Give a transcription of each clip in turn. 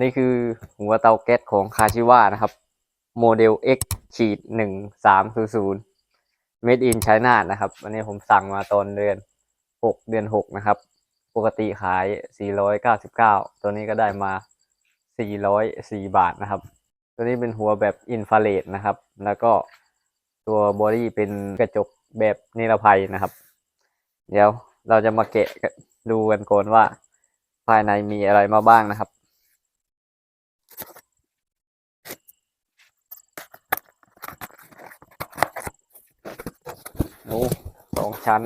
นี่คือหัวเตาแก๊สของคาชิวะนะครับ โมเดล X ขีดหนึ่งสามศูนย์ศูนย์ made in China นะครับ อันนี้ผมสั่งมาตอนเดือนหกเดือนหกนะครับ ปกติขายสี่ร้อยเก้าสิบเก้าตัวนี้ก็ได้มาสี่ร้อยสี่บาทนะครับ ตัวนี้เป็นหัวแบบอินฟราเรดนะครับ แล้วก็ตัวบอดี้เป็นกระจกแบบนิรภัยนะครับ เดี๋ยวเราจะมาแกะดูกันก่อนว่า ภายในมีอะไรมาบ้างนะครับ โอ้สองชั้น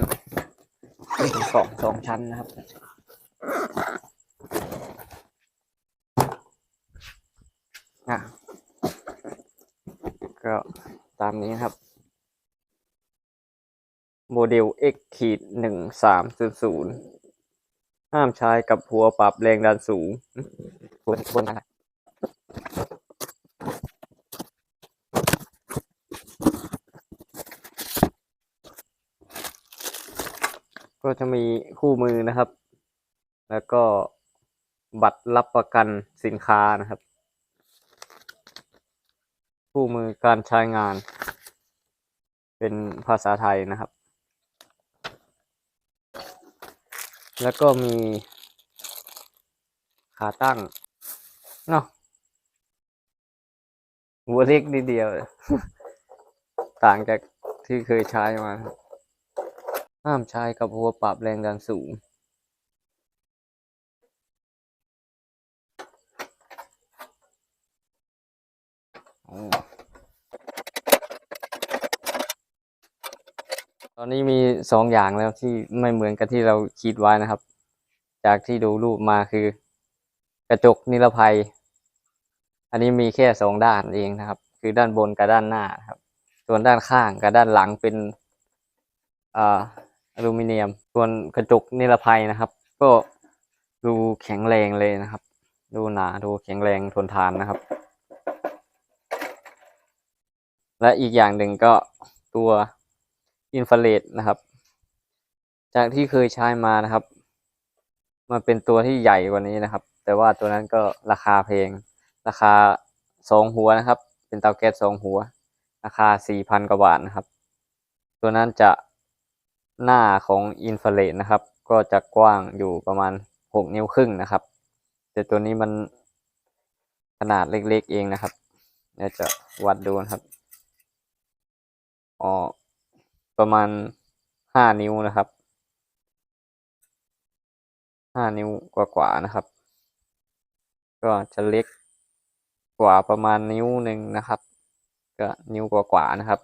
เป็นกล่องสองชั้นนะครับอะก็ตามนี้ครับ โมเดล X ขีดหนึ่งสามศูนย์ศูนย์ห้ามใช้กับหัวปรับแรงดันสูงบนบนนะ จะมีคู่มือนะครับ แล้วก็บัตรรับประกันสินค้านะครับ คู่มือการใช้งาน เป็นภาษาไทยนะครับ แล้วก็มีขาตั้งเนาะหัวเล็กนิดเดียว ต่างจากที่เคยใช้มาครับ ห้ามใช้กับหัวปรับแรงดันสูงตอนนี้มีสองอย่างแล้วที่ไม่เหมือนกับที่เราคิดไว้นะครับ จากที่ดูรูปมาคือกระจกนิรภัย อันนี้มีแค่สองด้านเองนะครับ คือด้านบนกับด้านหน้านครับ ส่วนด้านข้างกับด้านหลังเป็นอ่า อลูมิเนียม ส่วนกระจกนิรภัยนะครับ ก็ดูแข็งแรงเลยนะครับ ดูหนาดูแข็งแรงทนทานนะครับ และอีกอย่างหนึ่งก็ตัวอินฟราเรดนะครับ จากที่เคยใช้มานะครับมันเป็นตัวที่ใหญ่กว่านี้นะครับ แต่ว่าตัวนั้นก็ราคาแพงราคาสองหัวนะครับ เป็นเตาแก๊สสองหัว ราคาสี่พันกว่าบาทนะครับ ตัวนั้นจะ หน้าของอินฟราเรดนะครับ ก็จะกว้างอยู่ประมาณหกนิ้วครึ่งนะครับ แต่ตัวนี้มันขนาดเล็กๆเองนะครับเดี๋ยวจะวัดดูนะครับอ๋อประมาณห้านิ้วนะครับห้านิ้วกว่าๆนะครับ ก็จะเล็กกว่าประมาณนิ้วหนึ่งนะครับ ก็นิ้วกว่าๆนะครับ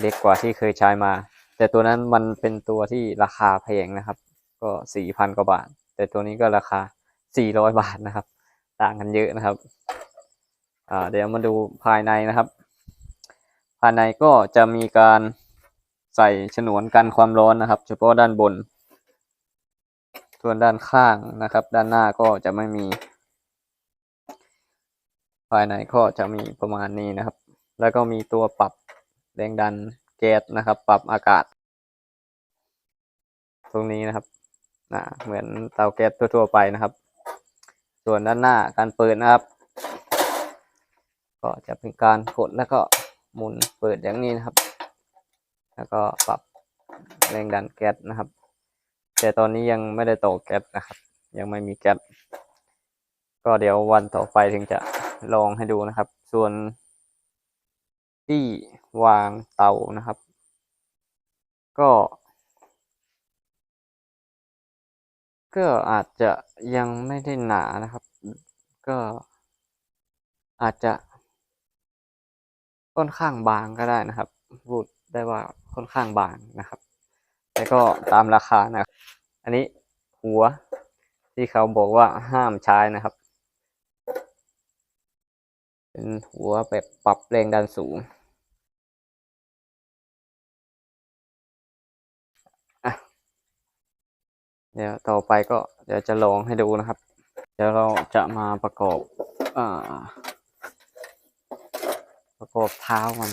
เล็กกว่าที่เคยใช้มา แต่ตัวนั้นมันเป็นตัวที่ราคาแพงนะครับ ก็สี่พันกว่าบาท แต่ตัวนี้ก็ราคาสี่ร้อยบาทนะครับ ต่างกันเยอะนะครับ อ่า เดี๋ยวมาดูภายในนะครับ ภายในก็จะมีการใส่ฉนวนกันความร้อนนะครับ เฉพาะด้านบน ส่วนด้านข้างนะครับ ด้านหน้าก็จะไม่มี ภายในก็จะมีประมาณนี้นะครับ แล้วก็มีตัวปรับแรงดันแก๊สนะครับ ปรับอากาศ ตรงนี้นะครับนะเหมือนเตาแก๊สทั่วๆไปนะครับ ส่วนด้านหน้าการเปิดนะครับ ก็จะเป็นการกดแล้วก็หมุนเปิดอย่างนี้นะครับ แล้วก็ปรับแรงดันแก๊สนะครับ แต่ตอนนี้ยังไม่ได้ต่อแก๊สนะครับ ยังไม่มีแก๊สก็เดี๋ยววันต่อไปถึงจะลองให้ดูนะครับ ส่วนที่วางเตานะครับ ก็ ก็อาจจะยังไม่ได้หนานะครับ ก็อาจจะค่อนข้างบางก็ได้นะครับพูดได้ว่าค่อนข้างบางนะครับ แต่ก็ตามราคานะครับ อันนี้หัวที่เขาบอกว่าห้ามใช้นะครับ เป็นหัวแบบปรับแรงดันสูงอะ เดี๋ยวต่อไปก็เดี๋ยวจะลองให้ดูนะครับ เดี๋ยวเราจะมาประกอบอ่าประกอบเท้ามัน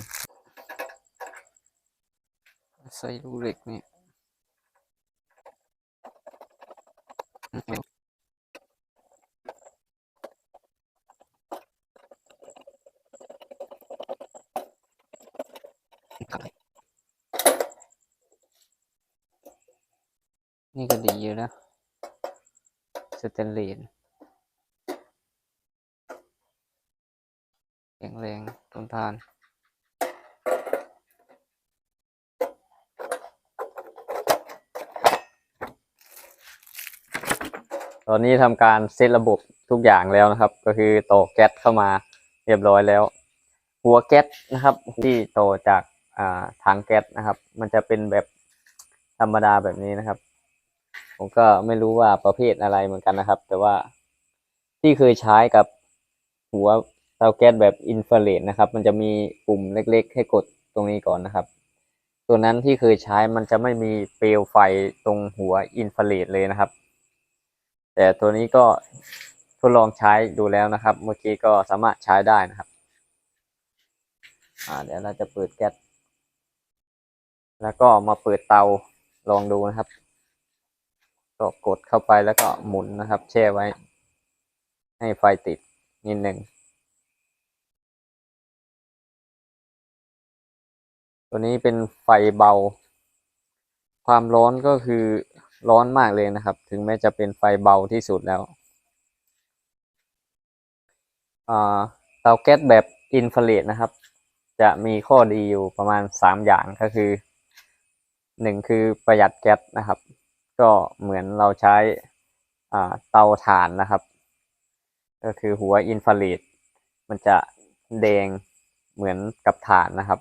ใส่ลูกเหล็กนี่ นี่ก็ดีอยู่นะสเตนเลสแข็งแรงทนทานตอนนี้ทำการเซตระบบทุกอย่างแล้วนะครับ ก็คือต่อแก๊สเข้ามาเรียบร้อยแล้ว หัวแก๊สนะครับ ที่ต่อจากอ่าถังแก๊สนะครับ มันจะเป็นแบบธรรมดาแบบนี้นะครับ ผมก็ไม่รู้ว่าประเภทอะไรเหมือนกันนะครับ แต่ว่าที่เคยใช้กับหัวเตาแก๊สแบบอินฟราเรดนะครับ มันจะมีปุ่มเล็กๆ ให้กดตรงนี้ก่อนนะครับ ตัวนั้นที่เคยใช้มันจะไม่มีเปลวไฟตรงหัวอินฟราเรดเลยนะครับ แต่ตัวนี้ก็ทดลองใช้ดูแล้วนะครับ เมื่อกี้ก็สามารถใช้ได้นะครับเดี๋ยวเราจะเปิดแก๊สแล้วก็มาเปิดเตาลองดูนะครับ ก็กดเข้าไปแล้วก็หมุนนะครับ แช่ไว้ ให้ไฟติดนิดหนึ่งตัวนี้เป็นไฟเบา ความร้อนก็คือร้อนมากเลยนะครับ ถึงแม้จะเป็นไฟเบาที่สุดแล้วเตาแก๊สแบบอินฟราเรดนะครับ จะมีข้อดีอยู่ประมาณสามอย่างก็คือหนึ่งคือประหยัดแก๊สนะครับ ก็เหมือนเราใช้เตาถ่านนะครับ ก็คือหัวอินฟราเรดมันจะแดงเหมือนกับถ่านนะครับ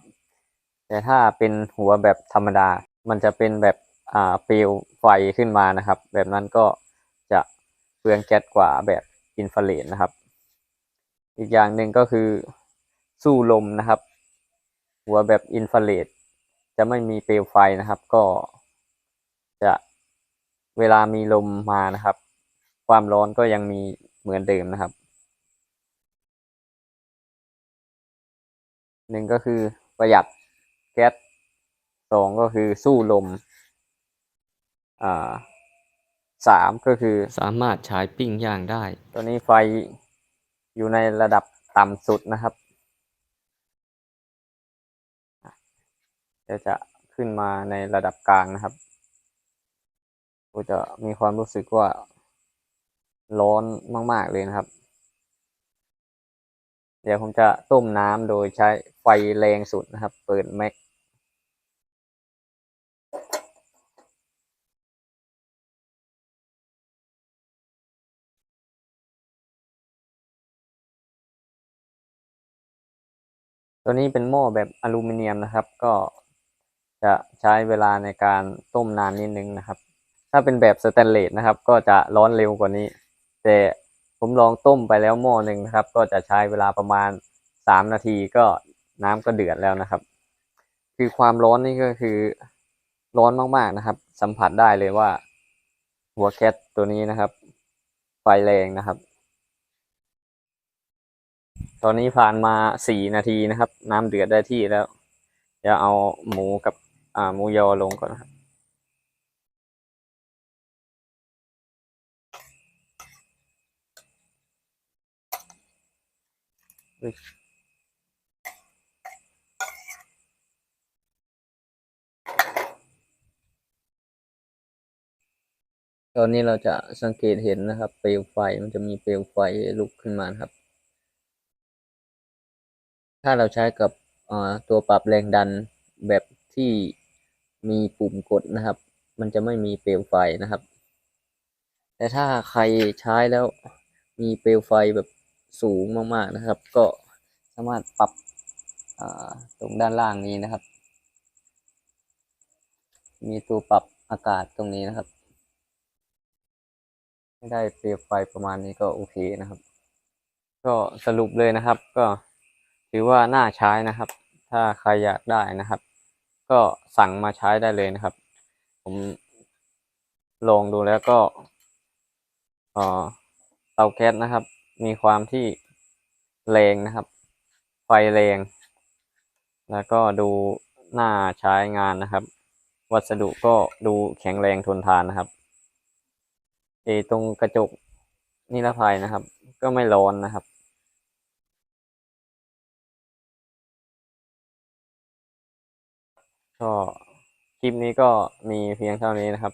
แต่ถ้าเป็นหัวแบบธรรมดา มันจะเป็นแบบอ่าเปลวไฟขึ้นมานะครับ แบบนั้นก็จะเปลืองแก๊สกว่าแบบอินฟราเรดนะครับ อีกอย่างหนึ่งก็คือสู้ลมนะครับ หัวแบบอินฟราเรดจะไม่มีเปลวไฟนะครับ ก็จะ เวลามีลมมานะครับ ความร้อนก็ยังมีเหมือนเดิมนะครับหนึ่งก็คือประหยัดแก๊สสองก็คือสู้ลมอ่าสามก็คือสามารถใช้ปิ้งย่างได้ ตัวนี้ไฟอยู่ในระดับต่ำสุดนะครับเดี๋ยวจะขึ้นมาในระดับกลางนะครับ ก็จะมีความรู้สึกว่าร้อนมาก ๆ เลยนะครับ เดี๋ยวผมจะต้มน้ำโดยใช้ไฟแรงสุดนะครับ เปิดแม็กตัวนี้เป็นหม้อแบบอลูมิเนียมนะครับ ก็จะใช้เวลาในการต้มนานนิดนึงนะครับ ถ้าเป็นแบบสแตนเลสนะครับ ก็จะร้อนเร็วกว่านี้ แต่ผมลองต้มไปแล้วหม้อหนึ่งนะครับ ก็จะใช้เวลาประมาณสามนาทีก็น้ำก็เดือดแล้วนะครับ คือความร้อนนี่ก็คือร้อนมากๆนะครับ สัมผัสได้เลยว่า หัวแก๊สตัวนี้นะครับ ไฟแรงนะครับ ตอนนี้ผ่านมาสี่นาทีนะครับ น้ำเดือดได้ที่แล้วจะเอาหมูกับหมูยอลงก่อนนะครับ ตอนนี้เราจะสังเกตเห็นนะครับ เปลวไฟมันจะมีเปลวไฟลุกขึ้นมานครับ ถ้าเราใช้กับตัวปรับแรงดันแบบที่มีปุ่มกดนะครับ มันจะไม่มีเปลวไฟนะครับ แต่ถ้าใครใช้แล้วมีเปลวไฟแบบ สูงมากๆนะครับ ก็สามารถปรับตรงด้านล่างนี้นะครับ มีตัวปรับอากาศตรงนี้นะครับให้ได้เปลวไฟประมาณนี้ก็โอเคนะครับ ก็สรุปเลยนะครับ ก็ถือว่าน่าใช้นะครับ ถ้าใครอยากได้นะครับ ก็สั่งมาใช้ได้เลยนะครับ ผมลองดูแล้วก็เตาแก๊สนะครับ มีความที่แรงนะครับ ไฟแรง แล้วก็ดูหน่าใช้งานนะครับ วัสดุก็ดูแข็งแรงทนทานนะครับเอตรงกระจกนิรภัยนะครับ ก็ไม่ร้อนนะครับก็คลิปนี้ก็มีเพียงเท่านี้นะครับ